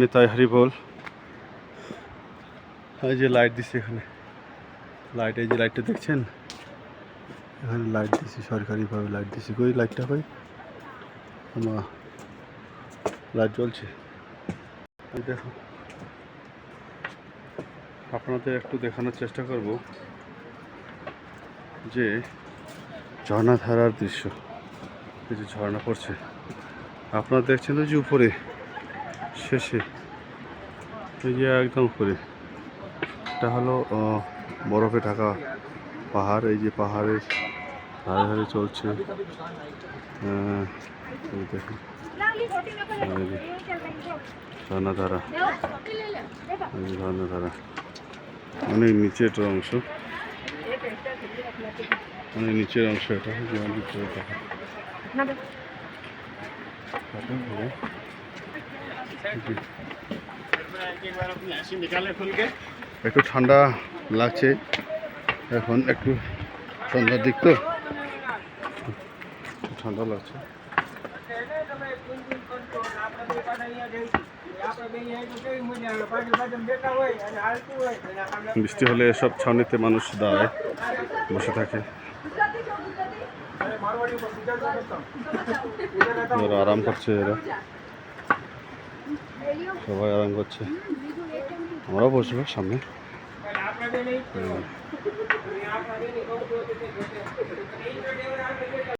নিতাই হরি বল। এই যে লাইট দিছে এখানে। লাইট এই যে লাইটটা দেখছেন? এখানে লাইট দিছে, সরকারিভাবে লাইট দিছে। কই লাইটটা কই মা লাইট জ্বলছে। দেখো। আপনাদের একটু দেখানোর চেষ্টা করব যে ঝর্ণাধারার দৃশ্য। এই যে ঝর্ণা পড়ছে। আপনারা দেখছেন যে উপরে। শেষে। এই যে একদম উপরে। এটা হলো বরফে ঢাকা পাহাড়। এই যে পাহাড়ের ধারে ধারে চলছে। দেখুন ঝর্ণাধারা ঝর্ণাধারা অনেক নিচের অংশ। অনেক নিচের অংশ এটা। দেখা একটু ঠান্ডা লাগছে। এখন একটু সন্ধ্যার দিক তো। ঠান্ডা লাগছে। বৃষ্টি হলে সব ছাউনিতে মানুষ দাঁড়ায়, বসে থাকে। আরাম করছে এরা। সবাই আরাম করছে আমরাও বসবো সামনে।